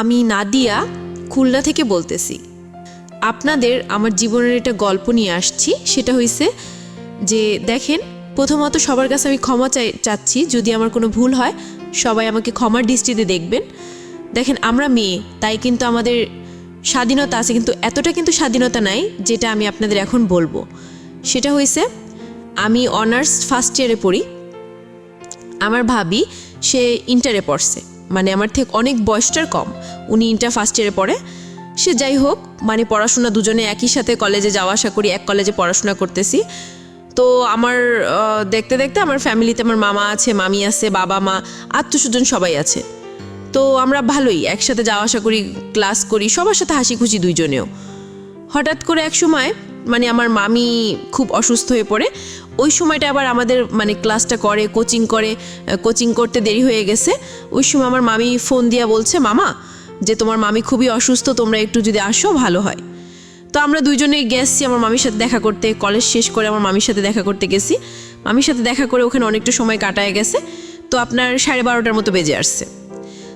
আমি নাদিয়া খুলনা থেকে বলতেছি। আপনাদের আমার জীবনের একটা গল্প নিয়ে আসছি, সেটা হইছে যে, দেখেন, প্রথমত সবার কাছে আমি ক্ষমা চাই, চাচ্ছি, যদি আমার কোনো ভুল হয়, সবাই আমাকে ক্ষমার দৃষ্টিতে দেখবেন। দেখেন, আমরা মেয়ে, তাই কিন্তু আমাদের স্বাধীনতা আছে, কিন্তু এতটা কিন্তু স্বাধীনতা নাই, যেটা আমি আপনাদের এখন বলব। সেটা হয়েছে আমি অনার্স ফার্স্ট ইয়ারে পড়ি, আমার ভাবি সে ইন্টারে পড়ছে। মানে আমার থেকে অনেক বয়সটার কম। উনি ইন্টার ফার্স্ট ইয়ারে পড়ে। সে যাই হোক মানে পড়াশোনা দুজনে একই সাথে কলেজে যাওয়া আসা করি, এক কলেজে পড়াশোনা করতেছি। তো আমার দেখতে দেখতে আমার ফ্যামিলিতে আমার মামা আছে, মামি আছে, বাবা, মা আত্মস্বজন সবাই আছে। তো আমরা ভালোই, একসাথে যাওয়া আসা করি ক্লাস করি, সবার সাথে হাসি খুশি দুইজনেও। হঠাৎ করে এক সময় মানে আমার মামি খুব অসুস্থ হয়ে পড়ে, ওই সময়টা আবার আমাদের মানে ক্লাসটা করে কোচিং করে কোচিং করতে দেরি হয়ে গেছে। ওই সময় আমার মামি ফোন দিয়া বলছে, মামা, যে তোমার মামি খুবই অসুস্থ, তোমরা একটু যদি আসো, ভালো হয়। তো আমরা দুইজনে গেছি আমার মামির সাথে দেখা করতে কলেজ শেষ করে আমার মামির সাথে দেখা করতে গেছি। মামির সাথে দেখা করে ওখানে অনেকটা সময় কাটায় গেছে, তো আপনার সাড়ে বারোটার মতো বেজে আসছে।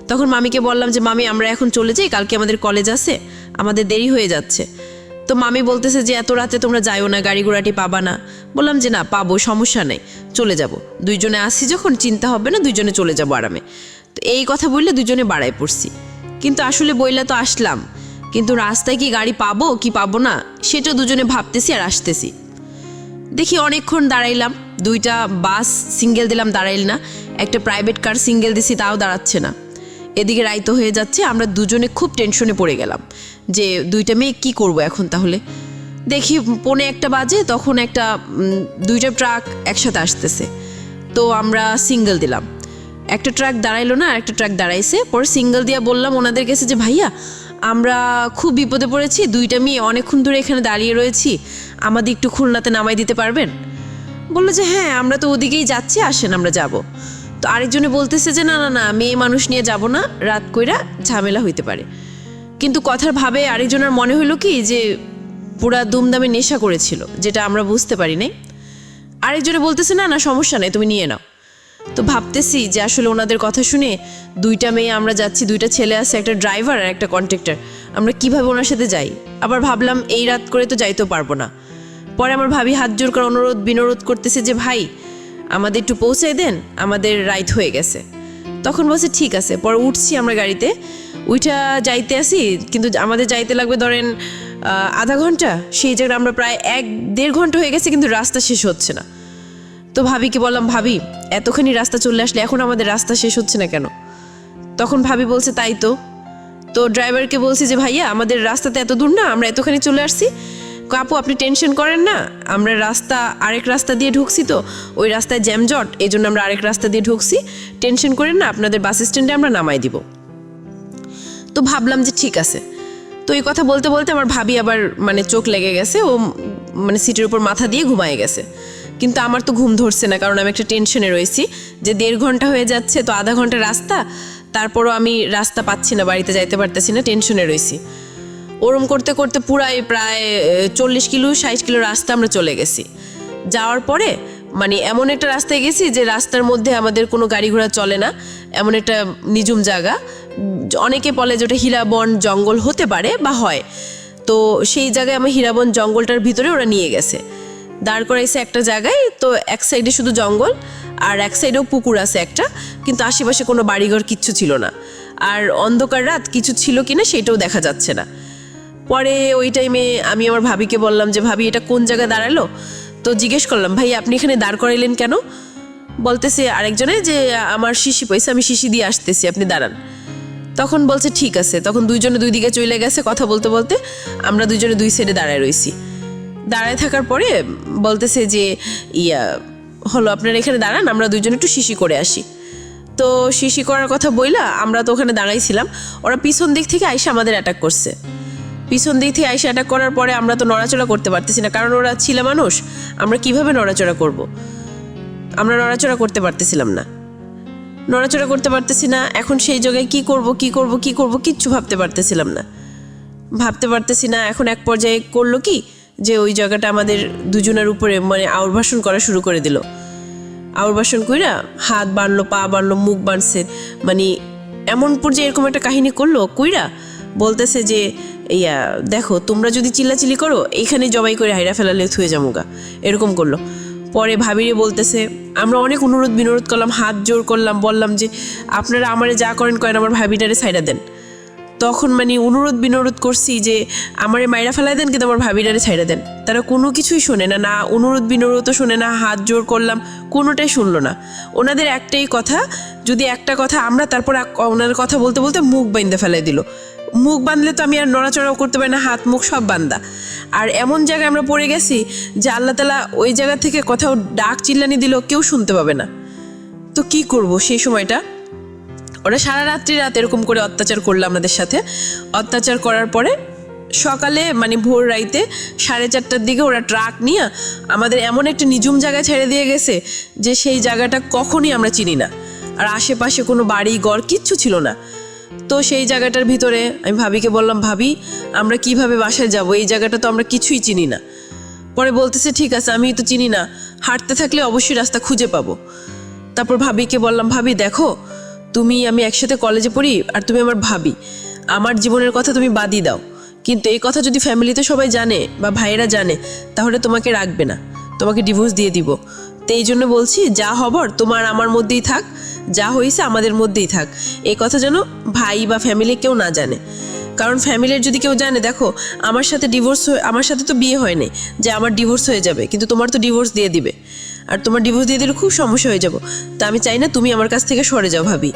তখন মামিকে বললাম যে, মামি, আমরা এখন চলে যাই, কালকে আমাদের কলেজ আছে, আমাদের দেরি হয়ে যাচ্ছে। তো মামি বলতেছে যে, এত রাতে তোমরা যাইও না, গাড়ি ঘোড়াটি পাবা না। বললাম যে, না, পাবো, সমস্যা নেই, চলে যাব। দুইজনে আসি যখন, চিন্তা হবে না, দুইজনে চলে যাব আরামে। তো এই কথা বললে দুজনে বাড়ায় পড়ছি। কিন্তু আসলে বইলা তো আসলাম, কিন্তু রাস্তায় কি গাড়ি পাবো, কি পাবো না, সেটা দুজনে ভাবতেছি আর আসতেছি। দেখি অনেকক্ষণ দাঁড়াইলাম, দুইটা বাস সিঙ্গেল দিলাম, দাঁড়াইল না। একটা প্রাইভেট কার সিঙ্গেল দিছি, তাও দাঁড়াচ্ছে না। এদিকে রাইতো হয়ে যাচ্ছে, আমরা দুজনে খুব টেনশনে পড়ে গেলাম যে দুইটা মেয়ে কি করব এখন তাহলে? দেখি পনে একটা বাজে, তখন একটা দুইটা ট্রাক একসাথে আসতেছে। তো আমরা সিঙ্গেল দিলাম। একটা ট্রাক দাঁড়াইলো না আর একটা ট্রাক দাঁড়াইছে। পরে সিঙ্গেল দিয়া বললাম ওনাদের কাছে যে, ভাইয়া, আমরা খুব বিপদে পড়েছি, দুইটা মেয়ে অনেকক্ষণ ধরে এখানে দাঁড়িয়ে রয়েছি, আমাদের একটু খুলনাতে নামাই দিতে পারবেন? বলল যে হ্যাঁ আমরা তো ওদিকেই যাচ্ছি, আসেন, আমরা যাব। তো আরেকজনে বলতেছে যে, না না না, মেয়ে মানুষ নিয়ে যাব না, রাত কইরা ঝামেলা হইতে পারে। কিন্তু কথার ভাবে আরেকজনের মনে হলো কি যে, পুরা দুমদামে নেশা করেছিল, যেটা আমরা বুঝতে পারি নাই। আরেকজনে বলতেছে, না না, সমস্যা নেই, তুমি নিয়ে নাও। তো ভাবতেছি যে, আসলে ওনাদের কথা শুনে দুইটা মেয়ে, আমরা যাচ্ছি, দুইটা ছেলে আছে, একটা ড্রাইভার আর একটা কন্ট্রাক্টর, আমরা কীভাবে ওনার সাথে যাই? আবার ভাবলাম, এই রাত করে তো যাইতেও পারব না। পরে আমার ভাবি হাত জোর করে অনুরোধ, বিনোরোধ করতেছে যে, ভাই আমাদের একটু পৌঁছাই দেন, আমাদের রাইত হয়ে গেছে। তখন বলছে, ঠিক আছে, পরে উঠছি আমরা গাড়িতে। উইটা যাইতে আসি, কিন্তু আমাদের যাইতে লাগবে ধরেন আধা ঘণ্টা। সেই জায়গায় আমরা প্রায় এক, দেড় ঘণ্টা হয়ে গেছে, কিন্তু রাস্তা শেষ হচ্ছে না। তো ভাবিকে বললাম, ভাবি, এতখানি রাস্তা চলে আসলে এখন আমাদের রাস্তা শেষ হচ্ছে না কেন? তখন ভাবি বলছে, তাই তো। তো ড্রাইভারকে বলছি যে, ভাইয়া, আমাদের রাস্তাতে এত দূর না, আমরা এতখানি চলে আসছি। কই, আপু আপনি টেনশন করেন না। আমরা রাস্তা আরেক রাস্তা দিয়ে ঢুকছি তো। ওই রাস্তায় জ্যামজট এই জন্য আমরা আরেক রাস্তা দিয়ে ঢুকছি। টেনশন করেন না আপনাদের বাস স্ট্যান্ডে আমরা নামাই দিব। তো ভাবলাম যে ঠিক আছে। তো এই কথা বলতে বলতে আমার ভাবি আবার মানে চোখ লেগে গেছে ও মানে সিটের উপর মাথা দিয়ে ঘুমায় গেছে। কিন্তু আমার তো ঘুম ধরছে না কারণ আমি একটা টেনশনে রয়েছি যে দেড় ঘণ্টা হয়ে যাচ্ছে তো আধা ঘণ্টা রাস্তা। তারপরও আমি রাস্তা পাচ্ছি না বাড়িতে যাইতে পারতেছি না টেনশনে রয়েছি। ওরম করতে করতে পুরাই প্রায় চল্লিশ কিলো, ষাট কিলো রাস্তা আমরা চলে গেছি। যাওয়ার পরে মানে এমন একটা রাস্তায় গেছি যে রাস্তার মধ্যে আমাদের কোনো গাড়ি ঘোড়া চলে না, এমন একটা নিঝুম জায়গা। অনেকে বলে যে ওটা হীরাবন জঙ্গল হতে পারে বা হয়। তো সেই জায়গায় আমার হীরাবন জঙ্গলটার ভিতরে ওরা নিয়ে গেছে। দাঁড় করাইছে একটা জায়গায়, তো এক সাইডে শুধু জঙ্গল, আর এক সাইডেও পুকুর আছে একটা, কিন্তু আশেপাশে কোনো বাড়িঘর কিচ্ছু ছিল না। আর অন্ধকার রাত কিছু ছিল কিনা সেটাও দেখা যাচ্ছে না। পরে ওই টাইমে আমি আমার ভাবিকে বললাম যে, ভাবি, এটা কোন জায়গায় দাঁড়াল? তো জিজ্ঞেস করলাম, ভাই, আপনি এখানে দাঁড় করাইলেন কেন? বলতেছে আরেকজনে যে, আমার শিশি পয়সা, আমি শিশি দিয়ে আসতেছি, আপনি দাঁড়ান। তখন বলছে, ঠিক আছে। তখন দুইজনে দুই দিকে চলে গেছে কথা বলতে বলতে, আমরা দুইজনে দুই সাইডে দাঁড়ায় রইছি। দাঁড়ায় থাকার পরে বলতেছে যে, ইয়া, হলো, আপনারা এখানে দাঁড়ান, আমরা দুইজনে একটু শিশি করে আসি। তো শিশি করার কথা বইলা আমরা তো ওখানে দাঁড়াইছিলাম। ওরা পিছন দিক থেকে আইসা আমাদের অ্যাটাক করছে। পিছন দিক থেকে আইসা অ্যাটাক করার পরে আমরা তো নড়াচড়া করতে পারতেছি না, কারণ ওরা ছিল মানুষ। আমরা কীভাবে নড়াচড়া করব। আমরা নড়াচড়া করতে পারতেছিলাম না। নড়াচড়া করতে পারতেছি না, এখন সেই জায়গায় কি করব কি করব কি করব কিচ্ছু ভাবতে পারতেছিলাম না। ভাবতে পারতেছি না, এখন এক পর্যায়ে করল কি? যে ওই জায়গাটা আমাদের দুজনের উপরে মানে আউরভাষণ করা শুরু করে দিল। আউরভাষণ কইরা হাত বানলো পা বানলো মুখ বানছে মানে এমন পর্যায়ে এরকম একটা কাহিনী করল, কইরা বলতেছে যে ইয়া, দেখো, তোমরা যদি চিল্লাচিল্লি করো এইখানে জবাই করে হাইরা ফেলালে থুয়ে যামুগা। এরকম করল। পরে ভাবিরে বলতেছে, আমরা অনেক অনুরোধ বিনোরোধ করলাম, হাত জোর করলাম, বললাম যে, আপনারা আমারে যা করেন করেন, আমার ভাবিটারে সাইডা দেন। তখন মানে অনুরোধ বিনোরোধ করছি যে, আমারে মাইরা ফেলাই দেন, কিন্তু আমার ভাবিটারে ছাইড়া দেন। তারা কোনো কিছুই শোনে না না অনুরোধ বিনোরোধও শোনে না, হাত জোর করলাম, কোনোটাই শুনলো না। ওনাদের একটাই কথা, যদি একটা কথা আমরা তারপর ওনাদের কথা বলতে বলতে মুখ বাইন্দে ফেলাই দিল। মুখ বাঁধলে তো আমি আর নড়াচড়াও করতে পারি না, হাত, মুখ সব বান্দা। আর এমন জায়গায় আমরা পড়ে গেছি যে আল্লাহ তালা ওই জায়গা থেকে কোথাও ডাক চিল্লানি দিল কেউ শুনতে পাবে না। তো কি করব সেই সময়টা? ওরা সারা রাত্রি রাত এরকম করে অত্যাচার করল আমাদের সাথে। অত্যাচার করার পরে সকালে মানে ভোর রাইতে সাড়ে চারটার দিকে ওরা ট্রাক নিয়ে আমাদের এমন একটা নিজুম জায়গায় ছেড়ে দিয়ে গেছে যে সেই জায়গাটা কখনই আমরা চিনি না। আর আশেপাশে কোনো বাড়ি, ঘর কিচ্ছু ছিল না। তো সেই জায়গাটার ভিতরে আমি ভাবিকে বললাম, ভাবি, আমরা কীভাবে বাসায় যাব? এই জায়গাটা তো আমরা কিছুই চিনি না। পরে বলতেছে, ঠিক আছে আমি তো চিনি না। হাঁটতে থাকলে অবশ্যই রাস্তা খুঁজে পাবো। তারপর ভাবিকে বললাম, ভাবি, দেখো, তুমি, আমি একসাথে কলেজে পড়ি আর তুমি আমার ভাবি। আমার জীবনের কথা তুমি বাদই দাও। কিন্তু এই কথা যদি ফ্যামিলিতে সবাই জানে বা ভাইয়েরা জানে, তাহলে তোমাকে রাখবে না। তোমাকে ডিভোর্স দিয়ে দিব। তো এই জন্য বলছি, যা হবর তোমার আমার মধ্যেই থাক, যা হয়েছে আমাদের মধ্যেই থাক। এই কথা যেন ভাই বা ফ্যামিলি কেউ না জানে। কারণ ফ্যামিলির যদি কেউ জানে, দেখো, আমার সাথে ডিভোর্স আমার সাথে তো বিয়ে হয়নি, যে আমার ডিভোর্স হয়ে যাবে, কিন্তু তোমার তো ডিভোর্স দিয়ে দিবে। আর তোমার ডিভোর্স দিয়ে দিলে খুব সমস্যা হয়ে যাব। তা আমি চাই না তুমি আমার কাছ থেকে সরে যাও ভাবি।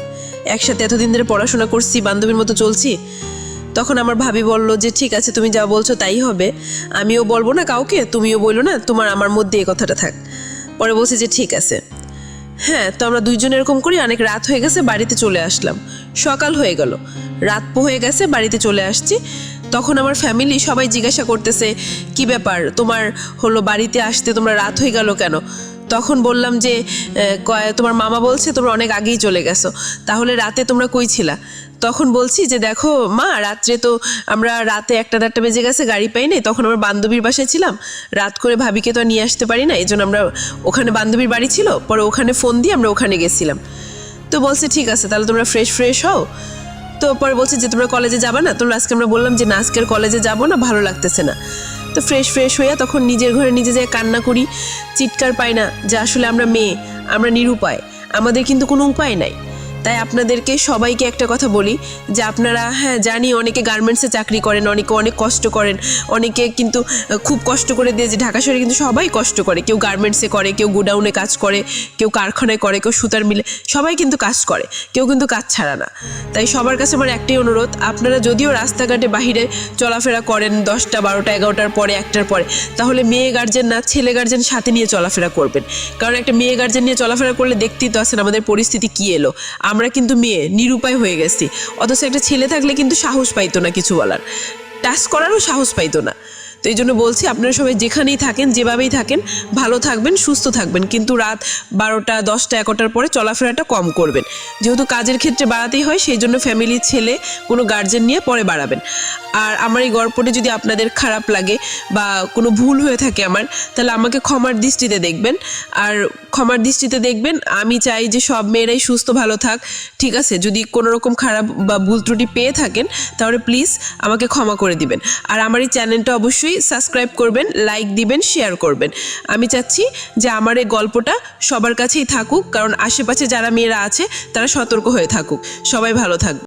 একসাথে এতদিন ধরে পড়াশোনা করছি, বান্ধবীর মতো চলছি, তখন আমার ভাবি বলল যে, ঠিক আছে, তুমি যা বলছো তাই হবে। আমিও বলব না কাউকে, তুমিও বলল না, তোমার আমার মধ্যে এই কথাটা থাক। পরে বলছি যে ঠিক আছে। হ্যাঁ তো আমরা দুইজন এরকম করি, অনেক রাত হয়ে গেছে, বাড়িতে চলে আসলাম। সকাল হয়ে গেল। রাত পো হয়ে গেছে, বাড়িতে চলে আসছি। তখন আমার ফ্যামিলি সবাই জিজ্ঞাসা করতেছে, কি ব্যাপার? তোমার হলো বাড়িতে আসতে তোমরা রাত হয়ে গেল কেন? তখন বললাম যে তোমার মামা বলছে তোমরা অনেক আগেই চলে গেছো, তাহলে রাতে তোমরা কই ছিলা? তখন বলছি যে, দেখো, মা, রাত্রে তো আমরা রাতে একটা দেড়টা বেজে গেছে, গাড়ি পাই নাই, তখন আমরা বান্ধবীর বাসায় ছিলাম, রাত করে ভাবিকে তো নিয়ে আসতে পারি না, এই জন্য আমরা ওখানে বান্ধবীর বাড়ি ছিল, পরে ওখানে ফোন দিয়ে আমরা ওখানে গেছিলাম। তো বলছে, ঠিক আছে, তাহলে তোমরা ফ্রেশ ফ্রেশ হও। তো পরে বলছে যে, তোমরা কলেজে যাবে না? তোমরা আজকে আমরা বললাম যে, না, আজকের কলেজে যাব না, ভালো লাগতেছে না। তো ফ্রেশ ফ্রেশ হইয়া তখন নিজের ঘরে নিজে যায় কান্না করি, চিৎকার পাই না যে আসলে আমরা মেয়ে, আমরা নিরুপায়। আমাদের কিন্তু কোনো উপায় নাই। তাই আপনাদেরকে সবাইকে একটা কথা বলি যে আপনারা হ্যাঁ জানি অনেকে গার্মেন্টসে চাকরি করেন, অনেকে অনেক কষ্ট করেন, অনেকে কিন্তু খুব কষ্ট করে দিয়ে যে ঢাকা শহরে কিন্তু সবাই কষ্ট করে। কেউ গার্মেন্টসে করে, কেউ গোডাউনে কাজ করে, কেউ কারখানায় করে, কেউ সুতার মিলে, সবাই কিন্তু কাজ করে, কেউ কিন্তু কাজ ছাড়া না। তাই সবার কাছে আমার একটাই অনুরোধ, আপনারা যদিও রাস্তাঘাটে বাহিরে চলাফেরা করেন দশটা, বারোটা, এগারোটার পরে, একটার পরে, তাহলে মেয়ে গার্জেন না, ছেলে গার্জেন সাথে নিয়ে চলাফেরা করবেন। কারণ একটা মেয়ে গার্জেন নিয়ে চলাফেরা করলে দেখতেই তো আছেন আমাদের পরিস্থিতি কী এলো। আমরা কিন্তু মেয়ে, নিরুপায় হয়ে গেছি। অথচ একটা ছেলে থাকলে কিন্তু সাহস পাইতো না কিছু বলার। টাচ করারও সাহস পাইতো না। তো এই জন্য বলছি আপনারা সবাই যেখানেই থাকেন, যেভাবেই থাকেন, ভালো থাকবেন, সুস্থ থাকবেন। কিন্তু রাত বারোটা, দশটা, এগারোটার পরে চলাফেরাটা কম করবেন। যেহেতু কাজের ক্ষেত্রে বাড়াতেই হয়, সেই জন্য ফ্যামিলির ছেলে, কোনো গার্জেন নিয়ে পরে বাড়াবেন। আর আমার এই গল্পটি যদি আপনাদের খারাপ লাগে বা কোনো ভুল হয়ে থাকে আমার, তাহলে আমাকে ক্ষমার দৃষ্টিতে দেখবেন। আর ক্ষমার দৃষ্টিতে দেখবেন, আমি চাই যে সব মেয়েরাই সুস্থ, ভালো থাক। ঠিক আছে? যদি কোনো রকম খারাপ বা ভুল ত্রুটি পেয়ে থাকেন, তাহলে প্লিজ আমাকে ক্ষমা করে দিবেন। আর আমার এই চ্যানেলটা অবশ্যই সাবস্ক্রাইব করবেন লাইক দিবেন শেয়ার করবেন। আমি চাচ্ছি যে আমার এই গল্পটা সবার কাছেই থাকুক, কারণ আশেপাশে যারা মেয়েরা আছে, তারা সতর্ক হয়ে থাকুক। সবাই ভালো থাকবে